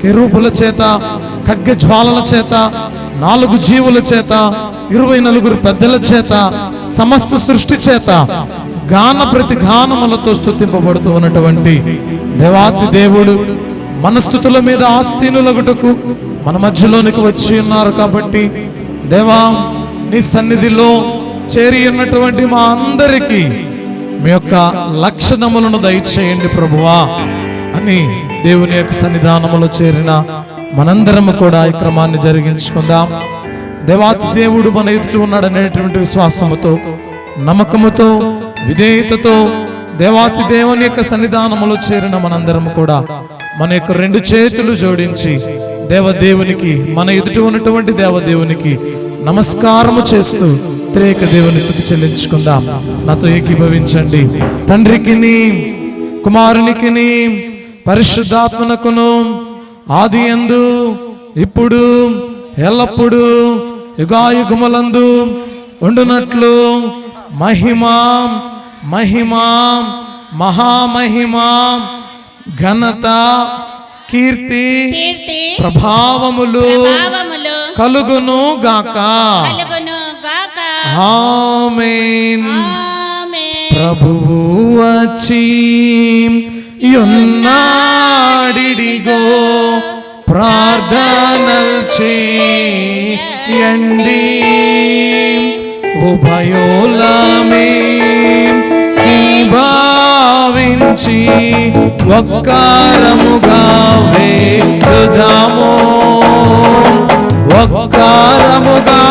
కెరూపుల చేత ఖడ్గ జ్వాలల చేత నాలుగు జీవుల చేత ఇరవై నలుగురు పెద్దల చేత సమస్త సృష్టి చేత గాన ప్రతి గానములతో స్థుతింపబడుతూ ఉన్నటువంటి దేవాతి దేవుడు మన స్థుతుల మీద ఆశీనులగుటకు మన మధ్యలోనికి వచ్చి ఉన్నారు కాబట్టి దేవా నీ సన్నిధిలో చేరి ఉన్నటువంటి మా అందరికీ మీ యొక్క లక్షణములను దయచేయండి ప్రభువా. అని దేవుని యొక్క సన్నిధానములో చేరిన మనందరము కూడా ఈ క్రమాన్ని జరిగించుకుందాం. దేవాతి దేవుడు మన ఎదుటి ఉన్నాడు అనేటువంటి విశ్వాసముతో నమ్మకముతో విధేయతతో దేవాతి దేవుని యొక్క సన్నిధానములో చేరిన మనందరము కూడా మన యొక్క రెండు చేతులు జోడించి దేవదేవునికి మన ఎదుట ఉన్నటువంటి దేవదేవునికి నమస్కారము చేస్తూ త్రేక దేవుని స్థుతి చెల్లించుకుందాం. నాతో ఏకీభవించండి. తండ్రికిని కుమారునికిని పరిశుద్ధాత్మనకును ఆది ఎందు ఇప్పుడు ఎల్లప్పుడు యుగాయుగములందు ఉండునట్లు మహిమ మహిమ మహామహిమ ఘనత కీర్తి ప్రభావములు భావములు కలుగును గాక. ప్రభువు వచ్చి యున్నాడిడిగో ప్రార్థనలు చేయండి ఉభయోలమే భావించి ఒక్కారముగా వేడుదాము ఒక్కారముగా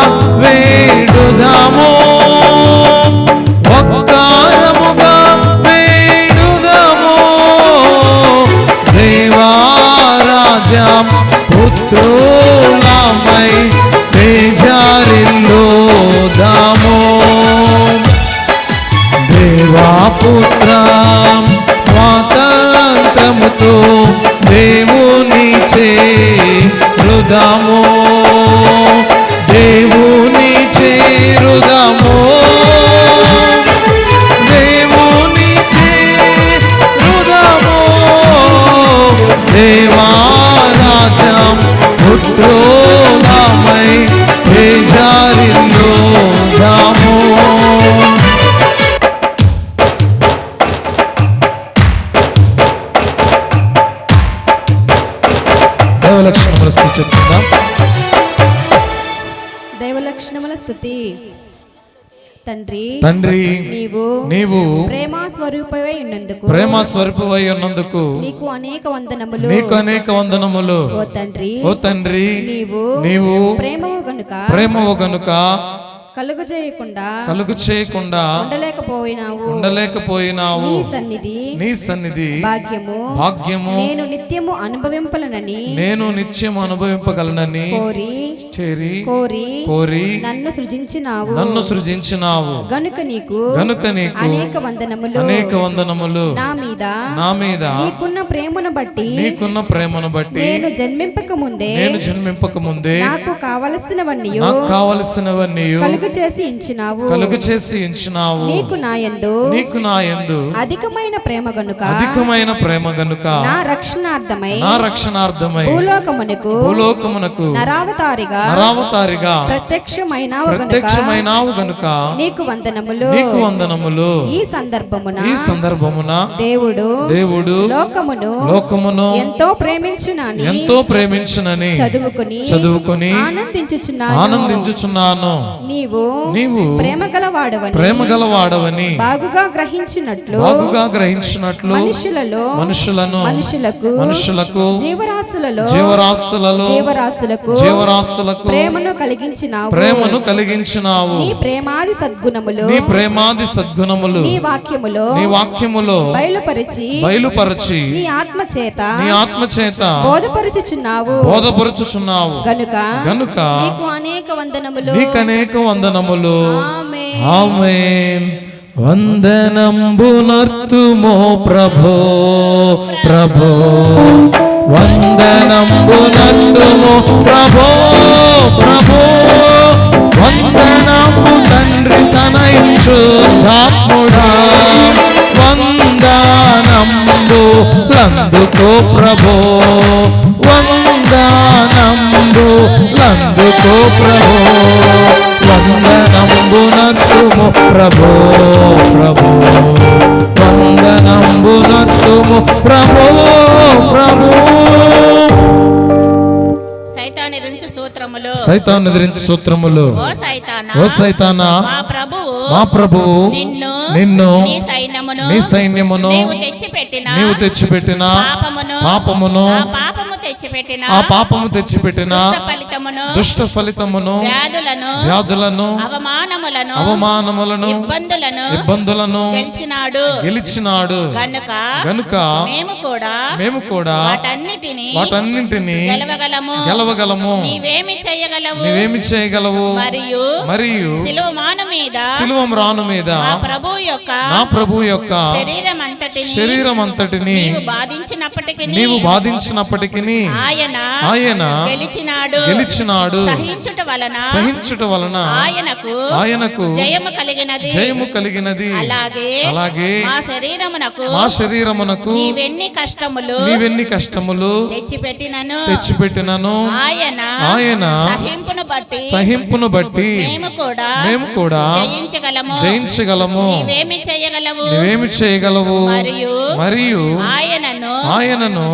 వేడుదాము దేవారాజా పుత్రులమై బేజారిల్లోదాము దేవాపుత్ర స్వాతంత్రముతో దేవుని చేరుదాము దేవుని తండ్రి నీవు ప్రేమ స్వరూపమై ఉన్నందుకు ప్రేమ స్వరూపమై ఉన్నందుకు నీకు అనేక వందనములు. నీకు అనేక వందనములు. ఓ తండ్రి ఓ తండ్రి నీవు నీవు ప్రేమవు గనుక ప్రేమవు గనుక కలుగు చేయకుండా కలుగు చేయకుండా ఉండలేకపోయినావు. ఉండలేకపోయినావు. నీ సన్నిధి నీ సన్నిధి భాగ్యము భాగ్యము నేను నిత్యము అనుభవింపలనని నేను నిత్యం అనుభవింపగలనని కోరి చేరి కోరి కోరి నన్ను సృజించినావు. నన్ను సృజించినావు. గనుక నీకు గనుక నీకు అనేక వందనములు అనేక వందనములు నా మీద నా మీద నీకున్న ప్రేమను బట్టి నీకున్న ప్రేమను బట్టి నేను జన్మింపక ముందే నేను జన్మింపక ముందే నాకు కావలసినవన్నీ నాకు కావలసినవన్నీ కలుగు చేసి ఇచ్చినావు కలుగు చేసి ఉంచినావు నీకు నాయందు నీకు నా యందు అధికమైన ప్రేమ గనుక. అధికమైన ప్రేమ గనుక నా రక్షణార్థమై నా రక్షణార్థమై భూలోకమునకు భూలోకమునకు నరావతారిగా నరావతారిగా ప్రత్యక్షమైనావు గనుక. ప్రత్యక్షమైనావు గనుక నీకు వందనములు. నీకు వందనములు. ఈ సందర్భమున ఈ సందర్భమున దేవుడు దేవుడు లోకమును లోకమును ఎంతో ప్రేమించునని ఎంతో ప్రేమించునని చదువుకుని చదువుకొని ఆనందించుచున్నాను. ఆనందించుచున్నాను. నీవు నీవు ప్రేమ గలవాడవని ప్రేమ గలవాడవని బాగుగా గ్రహించినట్లు బాగుగా గ్రహించినట్లు మనుషులలో మనుషులను మనుషులకు మనుషులకు జీవరాశులలో జీవరాశులలో జీవరాశులకు జీవరాశులకు ప్రేమను కలిగించినావు. ప్రేమను కలిగించినావు. నీ ప్రేమాది సద్గుణములు నీ ప్రేమాది సద్గుణములు నీ వాక్యములో నీ వాక్యములో బయలుపరిచి బయలుపరచి నీ ఆత్మ చేత నీ ఆత్మ చేత బోధపరుచుచున్నావు. బోధపరుచుచున్నావు. గనుక గనుక నీకు వందనములు నీకనేక వందనములు. ఆమేన్. వందనంబునర్తుమో ప్రభో ప్రభో. వందనంబునర్తుమో ప్రభో ప్రభో. వందనంబు తండ్రి తనయుచుద్ధాత్ముడా వందనంబు లందుకో ప్రభో. వందనంబు లందుకో ప్రభో వందనంబు నత్తుము ప్రభో ప్రభో. వందనంబు నత్తుము ప్రభో ప్రభో. సైతాని ఎదిరించి సూత్రములు. ఓ సైతానా మా ప్రభువు నిన్ను నీ సైన్యమును నీ సైన్యమును నీవు తెచ్చిపెట్టిన పాపమును తెచ్చిపెట్టిన? ఆ పాపము తెచ్చిపెట్టిన? దుష్ట ఫలితమును దుష్ట ఫలితమును వ్యాధులను? వ్యాధులను? అవమానములను? అవమానములను? ఇబ్బందులను? ఇబ్బందులను? గెలిచినాడు. గెలిచినాడు. గనుక గనుక మేము కూడా మేము కూడా వాటన్నిటిని వాటన్నింటినీ గెలవగలము. గెలవగలము. నీవేమి చేయగలవు? నీవేమి చేయగలవు? మరియు మరియు శిలువ మాను మీద శిలువం రాను మీద ప్రభు యొక్క నా ప్రభు యొక్క శరీరం అంతటిని శరీరం అంతటిని నీవు బాధించినప్పటికీ నీవు బాధించినప్పటికీ ఆయన ఆయన గెలిచినాడు. గెలిచినాడు. సహించుట వలన సహించుట వలన ఆయనకు ఆయనకు జయము కలిగినది. జయము కలిగినది. అలాగే అలాగే మా శరీరమునకు మా శరీరమునకు నీవెన్ని కష్టములు నీవెన్ని కష్టములు తెచ్చిపెట్టినను. తెచ్చిపెట్టినను. ఆయన ఆయన సహింపును బట్టి సహింపును బట్టి మేము కూడా మేము కూడా జయించగలము. జయించగలము. నీవేమి చేయగలవు? నువ్వేమి చేయగలవు? మరియు మరియు ఆయనను ఆయనను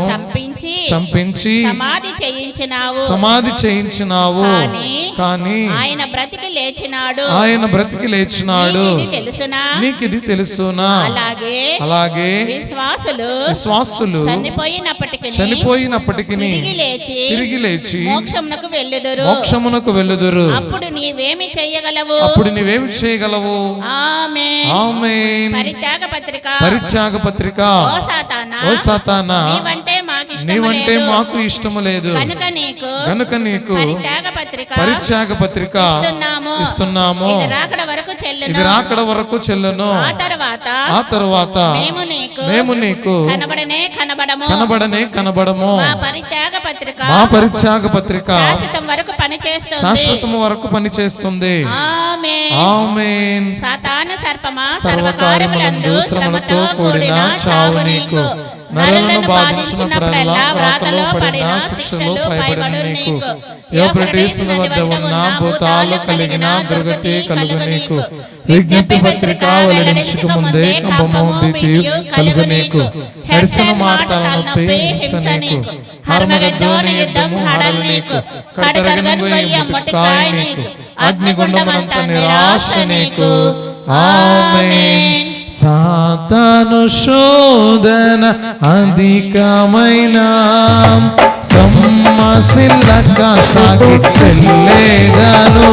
చంపించి చంపించి సమాధి చేయించినావు. సమాధి చేయించినావు. కానీ ఆయన బ్రతికి లేచినాడు. ఆయన బ్రతికి లేచినాడు. తెలుసునా? నీకు ఇది తెలుసునా? అలాగే అలాగే విశ్వాసులు విశ్వాసులు చనిపోయినప్పటికీ చనిపోయినప్పటికీ తిరిగి లేచి తిరిగి లేచి మోక్షమునకు వెళ్ళుదురు. మోక్షమునకు వెళ్ళుదురు. అప్పుడు నీవేమి చెయ్యగలవు అప్పుడు నీవేమి చేయగలవు? ఆమె ఆమేన్. పరిత్యాగ పత్రిక. పరిత్యాగ పత్రిక. ఓ సాతానా? ఓ సాతానా? నీవంటే మాకు నీవంటే మాకు ఇష్టము లేదు. కనుక నీకు గనుక నీకు పరిత్యాగ పత్రిక ఇస్తున్నాము. ఇది రాకడ వరకు చెల్లును. రాకడ వరకు చెల్లును. ఆ తర్వాత ఆ తరువాత మేము నీకు కనబడనే కనబడము. కనబడనే కనబడము. పరిత్యాగ పత్రిక మా పరిత్యాగ పత్రిక శాశ్వతం వరకు పనిచేస్తుంది. శాశ్వతము వరకు పనిచేస్తుంది. ఆమె ఆమేన్. సాతాను సర్పమా సర్వకార్యములందు శ్రమతో కూడిన చావు నీకు. నరులను బాధించినప్పుడల్లా వ్రాతలో పడిన శిక్షలు భయపడు నీకు. యోప్రటీస్ వద్ద ఉన్న భూతాలు కలిగిన దుర్గతి కలుగు నీకు. విజ్ఞప్తి పత్రిక వెల్లడించక ముందే కంపము భీతి కలుగు నీకు. హెడ్సన మాటల నొప్పి హింస నీకు. హర్మగద్దోని యుద్ధం హడల్ నీకు. కడతరగను కాయ నీకు. అగ్నిగుండమంత నిరాశ నీకు. ఆమేన్. సాతాను శోధన అధికమైన సమ్మసిల్లక సాగి వెళ్ళేదను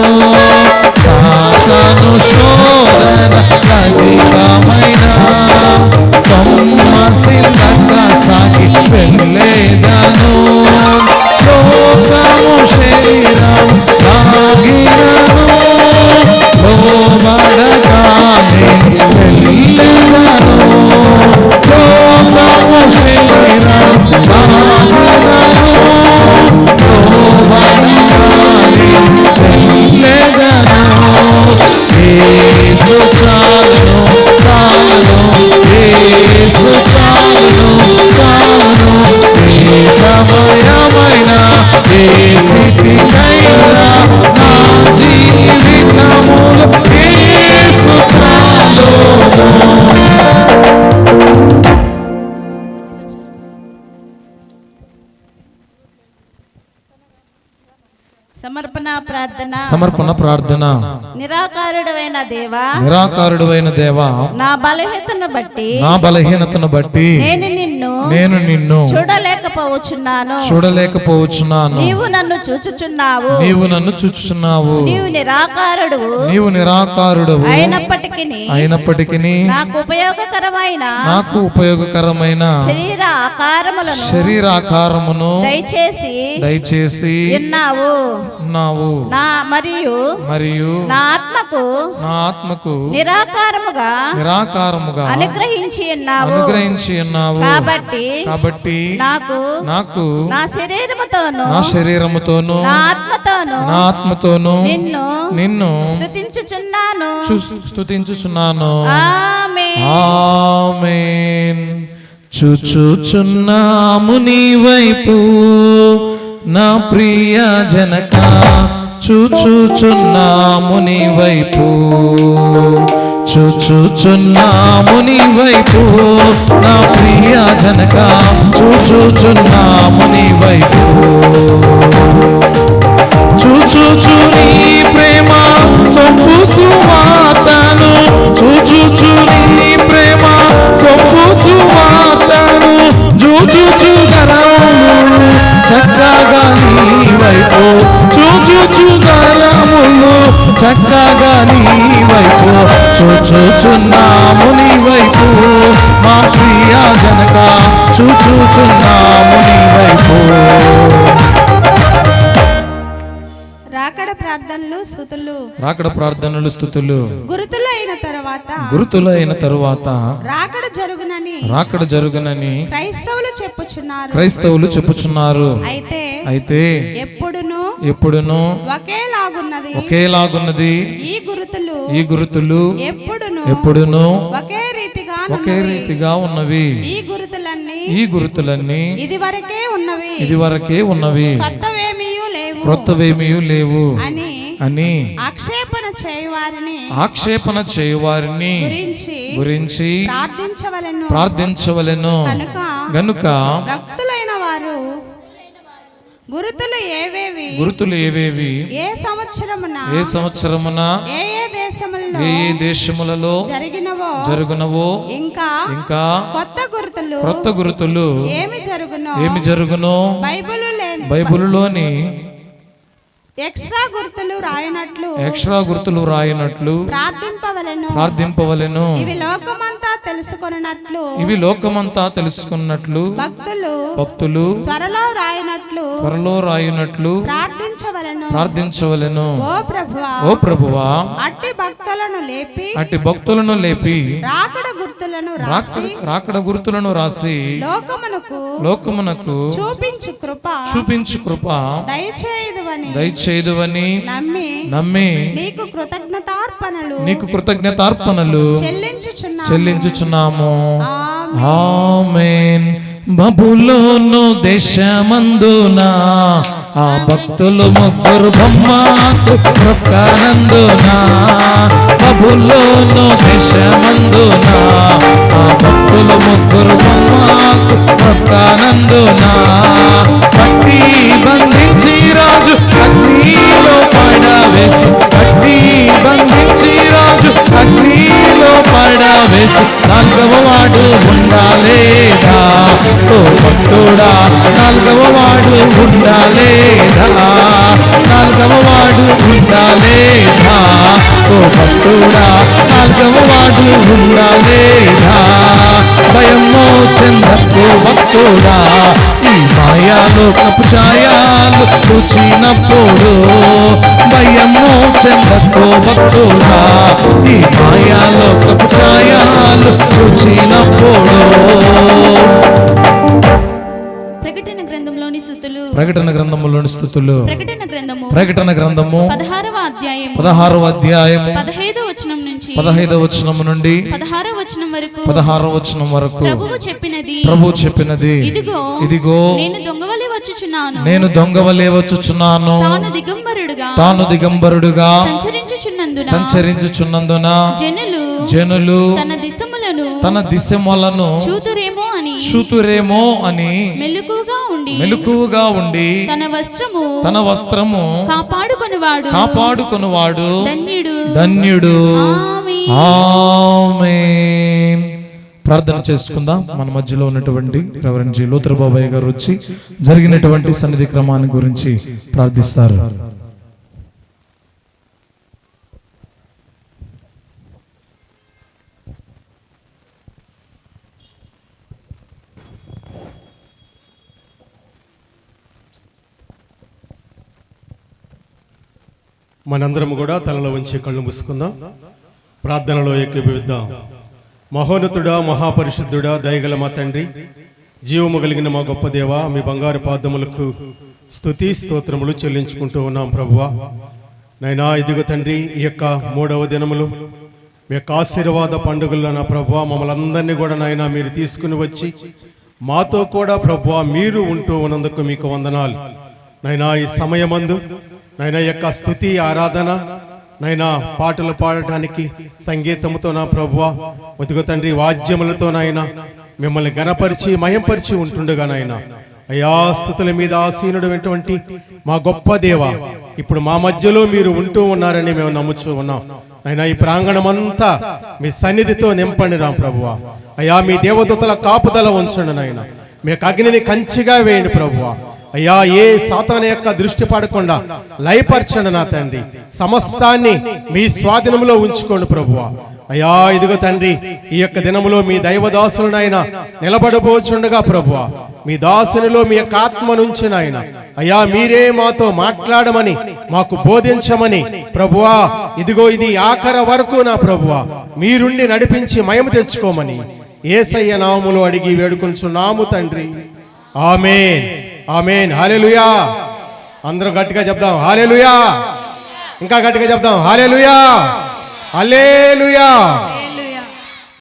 యేసు చాలును చాలును యేసు చాలును చాలును ఏ సమయమైన సమర్పణ ప్రార్థన. నిరాకారుడమైన దేవా నిరాకారుడువైన దేవా నా బలహీనతను బట్టి నా బలహీనతను బట్టి నేను నిన్ను నేను నిన్ను చూడలేకపోవచ్చున్నాను. చూడలేకపోవచ్చున్నాను. నీవు నన్ను చూచుచున్నావు. నీవు నన్ను చూచుచున్నావు. నీవు నిరాకారుడు నీవు నిరాకారుడవు. అయినప్పటికీ అయినప్పటికీ నాకు ఉపయోగకరమైన నాకు ఉపయోగకరమైన శరీర ఆకారములను శరీరాకారమును దయచేసి దయచేసి ఉన్నావు ఉన్నావు నా మరియు మరియు నా ఆత్మకు నా ఆత్మకు నిరాకారముగా నిరాకారముగా అనుగ్రహించి ఉన్నావు. అనుగ్రహించి ఉన్నావు. కాబట్టి కాబట్టి నాకు నాకు నా శరీరముతోను నా శరీరముతోను నా ఆత్మతోను నా ఆత్మతోను నిన్ను నిన్ను స్థుతించుచున్నాను చు- స్తుతించుచున్నాను. ఆమె ఆమేన్. చూచుచున్నాము నీ వైపు నా ప్రియ జనక. చూచుచున్నాము నీ వైపు చూచుచున్నాము నీ వైపు నా ప్రియ జనక చూచుచున్నాము నీ వైపు చూచుచు నీ ప్రేమ సొంపు సువార్తను. చూచుచు నీ ప్రేమ సొంపు సువార్తను. చూచుచు గరములు చక్కగా నీ వైపు. చూ గరములు చక్కగా నీ వైపు చూచుచున్నాము నీ వైపు. మా ప్రియ జనక చూచుచున్నాము నీ వైపు. రాకడ ప్రార్థనలు స్థుతులు. రాకడ ప్రార్థనలు స్థుతులు. గురుతులు అయిన తర్వాత గురుతులైన తరువాత రాకడ జరుగునని రాకడ జరుగునని క్రైస్తవులు చెప్పుచున్నారు. క్రైస్తవులు చెప్పుచున్నారు. అయితే అయితే ఎప్పుడును ఎప్పుడును ఒకేలాగున్నది. ఒకేలాగున్నది. ఈ గురుతులు ఈ గురుతులు ఎప్పుడును ఎప్పుడును ఒకే రీతిగా ఒకే రీతిగా ఉన్నవి. ఈ గురుతులన్నీ ఈ గురుతులన్నీ ఇది వరకే ఉన్నవి. ఇది వరకే ఉన్నవి క్రొత్తవేమీ లేవు. అని అని ఆక్షేపణ చేయవారిని ఆక్షేపణ చేయువారిని గురించి గురించి ప్రార్థించవలెను. ప్రార్థించవలెను. గనుక భక్తులైన వారు గురుతులు ఏవేవి? గురుతులు ఏవేవి? ఏ సంవత్సరమున? ఏ సంవత్సరమున? ఏ ఏ దేశములలో ఏ ఏ దేశములలో జరిగినవో? జరుగునవో? ఇంకా ఇంకా కొత్త గురుతులు క్రొత్త గురుతులు ఏమి జరుగునో? ఏమి జరుగునో? బైబిల్ లేని బైబిలులోని ఎక్స్ట్రా గుర్తులు రాయనట్లు ఎక్స్ట్రా గుర్తులు రాయినట్లు ప్రార్థింపవలెను. ప్రార్థింపవలెను. ఇవి లోకమంతా తెలుసుకొనున్నట్లు ఇవి లోకమంతా తెలుసుకున్నట్లు భక్తులు భక్తులు త్వరలో రాయనట్లు త్వరలో రాయినట్లు ప్రార్థించవలెను. ప్రార్థించవలెను. ఓ ప్రభువా ఓ ప్రభువా అట్టి భక్తులను లేపి అట్టి భక్తులను లేపి రాకడ గుర్తులను రాసి రాకడ గుర్తులను రాసి లోకమునకు లోకమునకు చూపించు కృప చూపించు కృప దయచేయుదువని దయచేదువని నమ్మి నమ్మి నీకు కృతజ్ఞతార్పణలు నీకు కృతజ్ఞతార్పణలు చెల్లించుచున్నా చెల్లించుచున్నాము. ఆమేన్. ఆమెన్ బబులోను దేశమందున ఆ భక్తులు ముగ్గురు బొమ్మకు మొక్కనందున బబులోను దేశమందున పడవేసి నాలుగవ వాడు ఉండాలేదా? ఓ భక్తుడా నాలుగవ వాడు ఉండాలేదా? నాలుగవ వాడు ఉండాలేదా? ఓ భక్తుడా నాలుగవ వాడు ఉండాలేదా? భయమో చెందకు భక్తుడా ఈ మాయాలు కపు ఛాయాలు చూచినప్పుడు భయము చెందకు భక్తుడా ఈ మాయాలు కపు ఛాయాలు చూచినప్పుడు ప్రకటన గ్రంథంలోని స్థుతులు. ప్రకటన గ్రంథములోని స్థుతులు. ప్రకటన గ్రంథము. ప్రకటన గ్రంథము. పదహారవ అధ్యాయము. పదహారవ అధ్యాయము. పదహైదో వచనం నుంచి పదహైదవ వచనము నుండి పదహారవ వచనం వరకు పదహారవ వచనం వరకు ప్రభువు చెప్పినది. ప్రభు చెప్పినది. ఇదిగో ఇదిగో నేను దొంగవలే వచ్చుచున్నాను. నేను దొంగవలే వచ్చుచున్నాను. తాను దిగంబరుడుగా తాను దిగంబరుడుగా సంచరించుచున్నందున సంచరించుచున్నందున జనులు జనులు తన దిశములను తన దిశములను చూతురేమో అని చూతురేమో అని మెలకుగా ఉండి మెలకువగా ఉండి తన వస్త్రము తన వస్త్రము కాపాడుకొనివాడు. కాపాడుకొనువాడు. ధన్యుడు. ధన్యుడు. ఆమేన్. ప్రార్థన చేసుకుందాం. మన మధ్యలో ఉన్నటువంటి రెవరెండ్ జి. లోతుర బాబాయ్ గారు వచ్చి జరిగినటువంటి సన్నిధి క్రమాన్ని గురించి ప్రార్థిస్తారు. మనందరం కూడా తలలో ఉంచి కళ్ళు మూసుకుందాం. ప్రార్థనలో ఏకీభవిద్దాం. మహోన్నతుడా మహాపరిశుద్ధుడా దయగల మా తండ్రి. జీవము కలిగిన మా గొప్ప దేవ మీ బంగారు పాదములకు స్థుతి స్తోత్రములు చెల్లించుకుంటూ ఉన్నాం ప్రభువా. నైనా ఇదిగో తండ్రి ఈ యొక్క మూడవ దినములు. మీ యొక్క ఆశీర్వాద పండుగల్లో నా ప్రభు మమ్మల్ని అందరినీ కూడా నాయన మీరు తీసుకుని వచ్చి మాతో కూడా ప్రభు మీరు ఉంటూ ఉన్నందుకు మీకు వందనాలు. నైనా ఈ సమయమందు నైనా యొక్క స్థుతి ఆరాధన నైనా పాటలు పాడటానికి సంగీతముతో నా ప్రభువ ఒదిగో తండ్రి వాద్యములతో నాయన మిమ్మల్ని గణపరిచి మయంపరిచి ఉంటుండగా నాయన. అయా స్థుతుల మీద ఆసీనుడైనటువంటి మా గొప్ప దేవ ఇప్పుడు మా మధ్యలో మీరు ఉంటూ ఉన్నారని మేము నమ్ముచూ ఉన్నాం. అయినా ఈ ప్రాంగణం అంతా మీ సన్నిధితో నింపండి రాం ప్రభువ. అయ్యా మీ దేవదూతల కాపుదల ఉంచండి నాయన. మీకు అగ్నిని కంచిగా వేయండి ప్రభువా. అయ్యా ఏ సాతాన యొక్క దృష్టి పడకుండా లయపరచండి నా తండ్రి. సమస్తాన్ని మీ స్వాధీనంలో ఉంచుకోండి ప్రభువా. అయ్యా ఇదిగో తండ్రి ఈ యొక్క దినములో మీ దైవదాసులనైనా నిలబడబోచుండగా ప్రభువా. మీ దాసునిలో మీ యొక్క ఆత్మ నుంచి నాయన. అయ్యా మీరే మాతో మాట్లాడమని మాకు బోధించమని ప్రభువా ఇదిగో ఇది ఆఖర వరకు నా ప్రభువా. మీరుండి నడిపించి మయము తెచ్చుకోమని ఏసయ్య నామములు అడిగి వేడుకొంచున్నాము తండ్రి. ఆమె ఆమేన్. హల్లెలూయా. అందరం గట్టిగా చెప్దాం. హల్లెలూయా. ఇంకా గట్టిగా చెప్దాం. హల్లెలూయా. హల్లెలూయా.